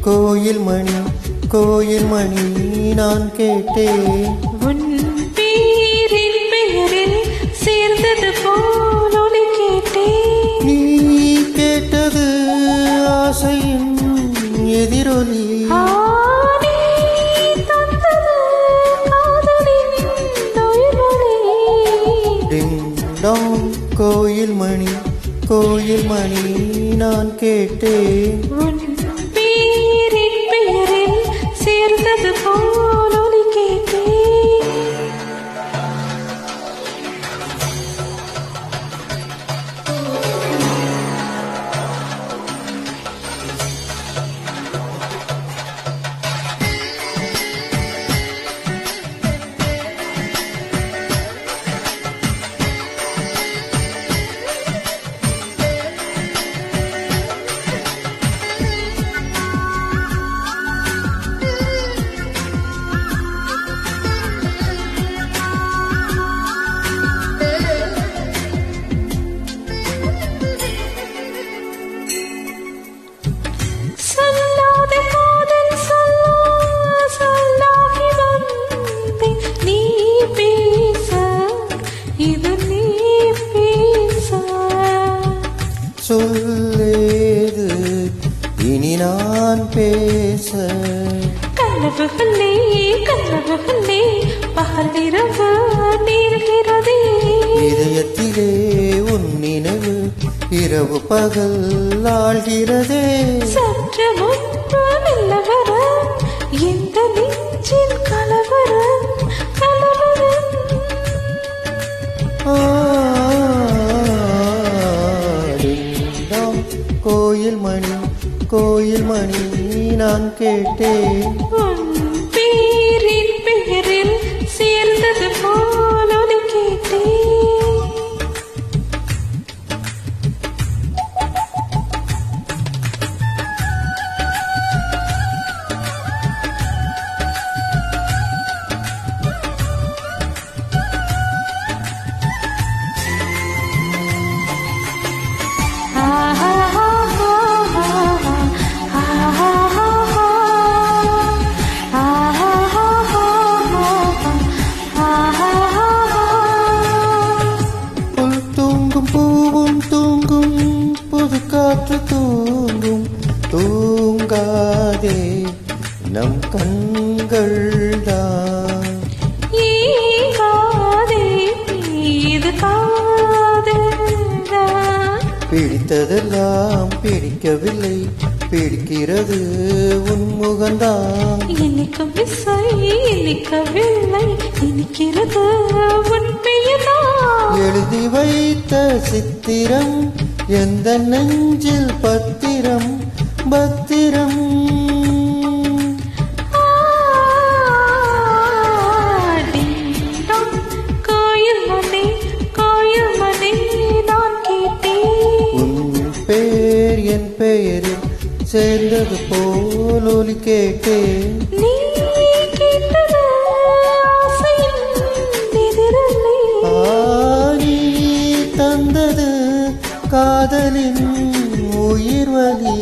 கோயில் மணி கோயில் மணி நான் கேட்டேன். உன் பேரின் பெயரில் சேர்ந்தது போல் ஒலி கேட்டேன். நீ கேட்டது ஆசையின் எதிரொலி. கோயில் மணி கோயில் மணி நான் கேட்டேன். பேரில் பேரின் சேர்ந்தது கனவுகளே கனவுகளே பகலிரவு நீர்கிறதே இதயத்திலே உன் நினைவு இரவு பகல் ஆழ்கிறதே சற்று முன்பு நிலவர எந்த நெஞ்சின் கலவரம் கோயில் மணி நான் கேட்டேன். தூங்கும் புது காற்று தூங்கும். தூங்காதே நம் கண்கள் தான். பிடித்ததெல்லாம் பிடிக்கவில்லை பிடிக்கிறது உன் முகந்தான் இன்னைக்கும் விசை இன்னைக்கவில்லை இனிக்கிறது உன் பெயர்தான். எழுதி வைத்த சித்திரம் எந்த நெஞ்சில் பத்திரம் பத்திரம்? பேர் என் பெயரில் சேர்ந்தது போல் ஒலி கேட்டேன். காதலின் உயிர் வலி.